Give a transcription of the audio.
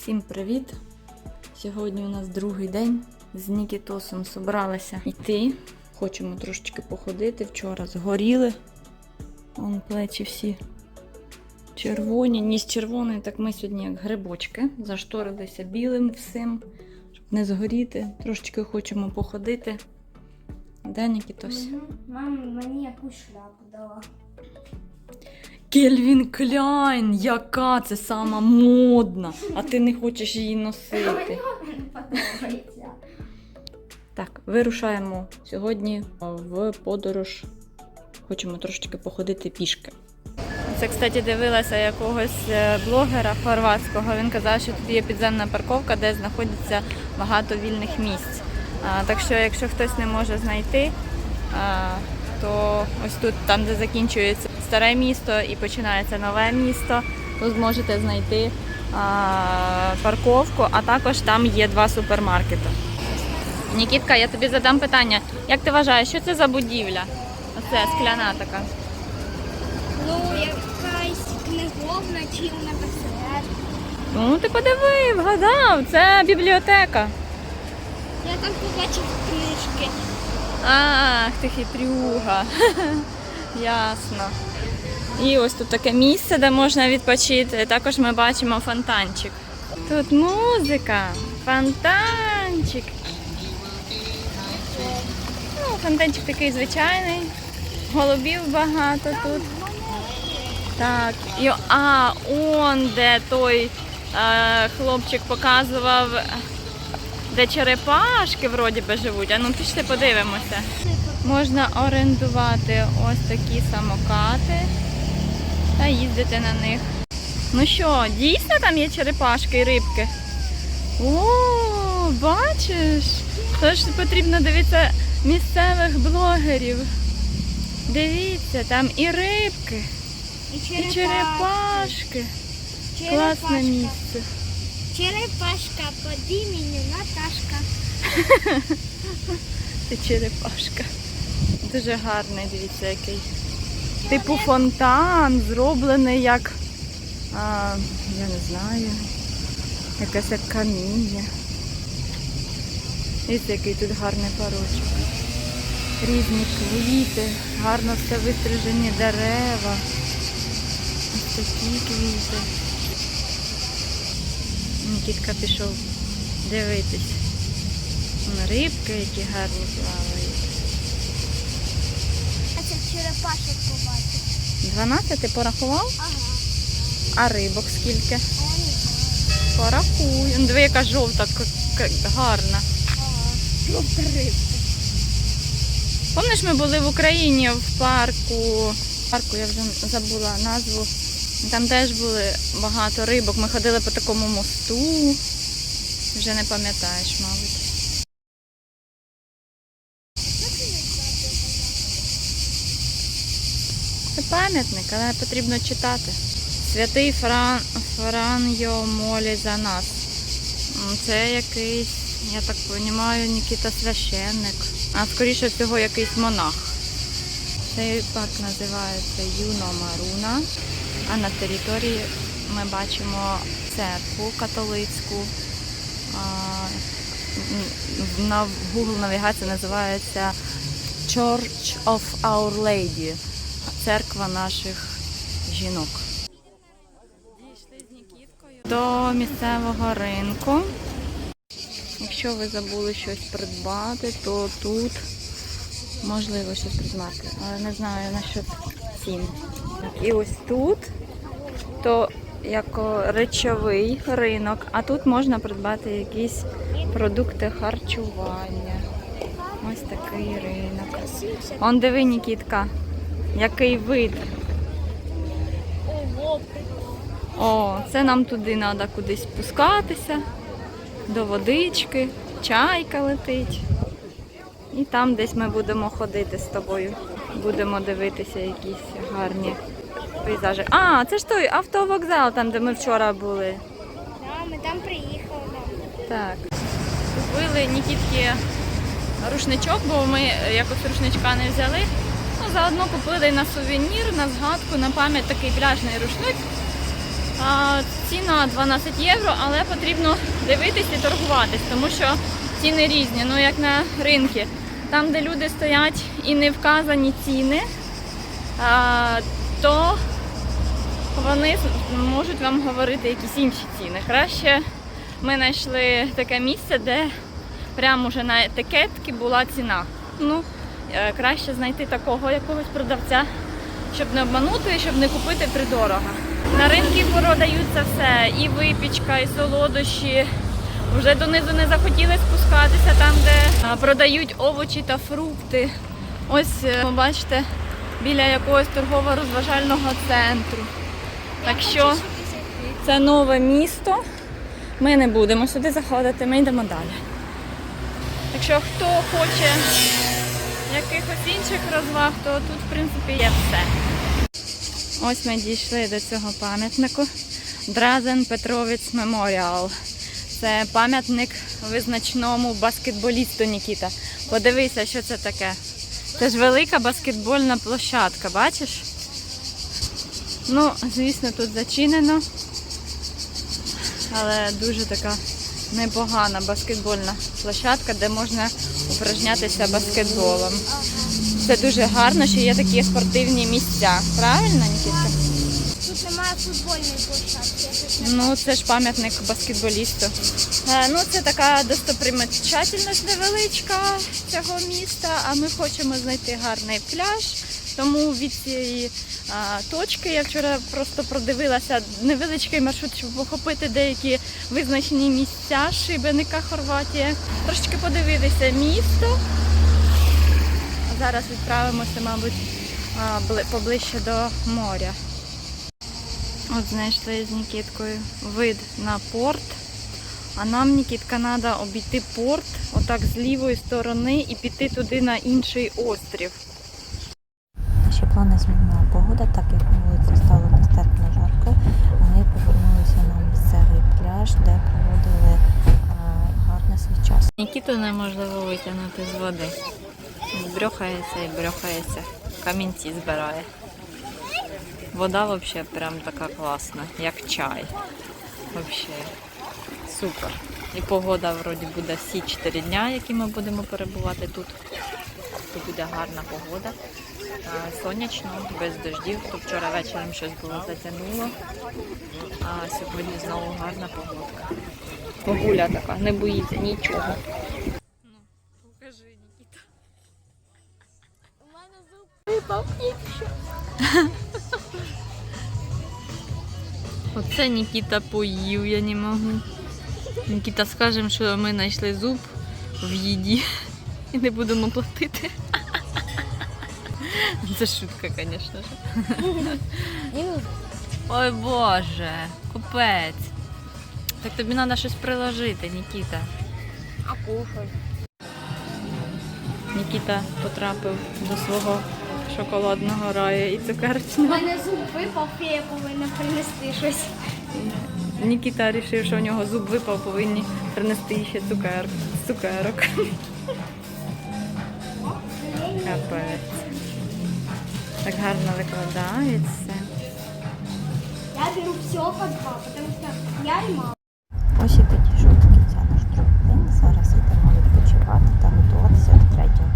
Всім привіт! Сьогодні у нас другий день. З Нікітосом собралися йти. Хочемо трошечки походити. Вчора згоріли. Вон плечі всі червоні. Ніс червоний, так ми сьогодні як грибочки. Зашторилися білим всім, щоб не згоріти. Трошечки хочемо походити. Де Нікітос? Мама мені якусь шляпу дала. Кельвін Кляйн, яка це сама модна, а ти не хочеш її носити. Так, вирушаємо сьогодні в подорож. Хочемо трошечки походити пішки. Це, кстати, дивилася якогось е, блогера хорватського. Він казав, що тут є підземна парковка, де знаходиться багато вільних місць. А, так що, якщо хтось не може знайти, а, то ось тут, там, де закінчується старе місто і починається нове місто, то зможете знайти а, парковку, а також там є два супермаркети. Нікітка, я тобі задам питання. Як ти вважаєш, що це за будівля? Оце скляна така. Ну, якась книговна чи університет. Ну, ти подиви, вгадав, це бібліотека. Я там побачив книжки. Ах, ти хитрюга. Ясно. І ось тут таке місце, де можна відпочити. Також ми бачимо фонтанчик. Тут музика, фонтанчик. Ну, фонтанчик такий звичайний. Голубів багато тут. Так, і а, он де той е, хлопчик показував, де черепашки вроді би живуть. А ну пішли подивимося. Можна орендувати ось такі самокати та їздити на них. Ну що, дійсно там є черепашки і рибки? О, бачиш? Тож потрібно дивитися місцевих блогерів. Дивіться, там і рибки, і черепашки. Класне місце. Черепашка під іменем Наташка. Це черепашка. Дуже гарний, дивіться, який. Типу фонтан, зроблений як. А, я не знаю. Якесь як каміння. Дивіться, який тут гарний парочок. Різні квіти, гарно все вистрижені дерева. Ось такі квіти. Нікітка пішов дивитись. Рибки, які гарні плавають. Черепашок побачив. 12 ти порахував? Ага. А рибок скільки? А я не знаю. Порахуй. Ну, Диви, яка жовта, к- к- гарна. Ага. Жовта рибка. Пам'ятаєш, ми були в Україні в парку. Парку я вже забула назву. Там теж були багато рибок. Ми ходили по такому мосту. Вже не пам'ятаєш, мабуть. Це пам'ятник, але потрібно читати. Святий Фран... Франьо молі за нас. Це якийсь, я так розумію, Нікіта священник. А скоріше всього якийсь монах. Цей парк називається Юно Маруна. А на території ми бачимо церкву католицьку. На Google навігація називається Church of Our Lady. Церква наших жінок. До місцевого ринку. Якщо ви забули щось придбати, то тут можливо щось придбати. Але не знаю насчет цін. Так, І ось тут то як речовий ринок, а тут можна придбати якісь продукти харчування. Ось такий ринок. Он диви, Нікітка, який вид. О, це нам туди треба кудись спускатися, до водички, чайка летить. І там десь ми будемо ходити з тобою. Будемо дивитися якісь гарні пейзажі. А, це ж той автовокзал, там, де ми вчора були. Да, ми там приїхали. Так. Купили Нікітки рушничок, бо ми якось рушничка не взяли. Заодно купили на сувенір, на згадку, на пам'ять такий пляжний рушник. Ціна 12 євро, але потрібно дивитись і торгуватись, тому що ціни різні, ну як на ринку. Там, де люди стоять і не вказані ціни, то вони можуть вам говорити якісь інші ціни. Краще ми знайшли таке місце, де прямо вже на етикетці була ціна. Ну, краще знайти такого якогось продавця, щоб не обманути, щоб не купити придорого. На ринку продаються все, і випічка, і солодощі. Вже донизу не захотіли спускатися там, де продають овочі та фрукти. Ось е, ви бачите, біля якогось торгово-розважального центру. Так що це нове місто. Ми не будемо сюди заходити, ми йдемо далі. Так що хто хоче якихось інших розваг, то тут, в принципі, є все. Ось ми дійшли до цього пам'ятнику. Дразен Петровець Меморіал. Це пам'ятник визначному баскетболісту Нікіта. Подивися, що це таке. Це ж велика баскетбольна площадка, бачиш? Ну, звісно, тут зачинено, але дуже така непогана баскетбольна площадка, де можна упражнятися баскетболом. Це дуже гарно, що є такі спортивні місця. Правильно, Нікітка? Тут немає футбольної площадки. Ну, це ж пам'ятник баскетболісту. Е, Ну, це така достопримечательність невеличка цього міста, а ми хочемо знайти гарний пляж. Тому від цієї точки я вчора просто продивилася невеличкий маршрут, щоб охопити деякі визначені місця Шибеника, Хорватія. Трошечки подивитися місто. Зараз відправимося, мабуть, поближче до моря. От знайшли з Нікіткою вид на порт. А нам, Нікітка, треба обійти порт отак з лівої сторони і піти туди на інший острів. Наші плани змінила погода, так як на вулиці стало нестерпно жарко. Ми повернулися на місцевий пляж, де проводили гарний свій час. Нікіту неможливо витягнути з води. Брьохається і брьохається. Камінці збирає. Вода взагалі прям така класна, як чай. Взагалі. Супер. І погода вроді буде всі 4 дня, які ми будемо перебувати тут. То буде гарна погода. Сонячно, без дождів. То вчора вечором щось було затягнуло. А сьогодні знову гарна погодка. Гуля така, не боїться нічого. Ну, покажи, Нікіта. У мене зуб. Випав Оце Нікіта поїв, я не можу. Нікіта, скажемо, що ми знайшли зуб в їді і не будемо платити. Це шутка, звісно ж. Ой Боже, купець. Так тобі треба щось приложити, Нікіта. А кушай. Нікіта потрапив до свого шоколадного раю і У мене зуб випав, фея повинна принести щось. Нікіта вирішив, що у нього зуб випав, повинні принести ще цукер... цукерок. Капець. Так гарно викладається. Я беру все по два, тому що я і мама. Ось і підійшов до ця наш другий день. Зараз йдемо відпочивати та готуватися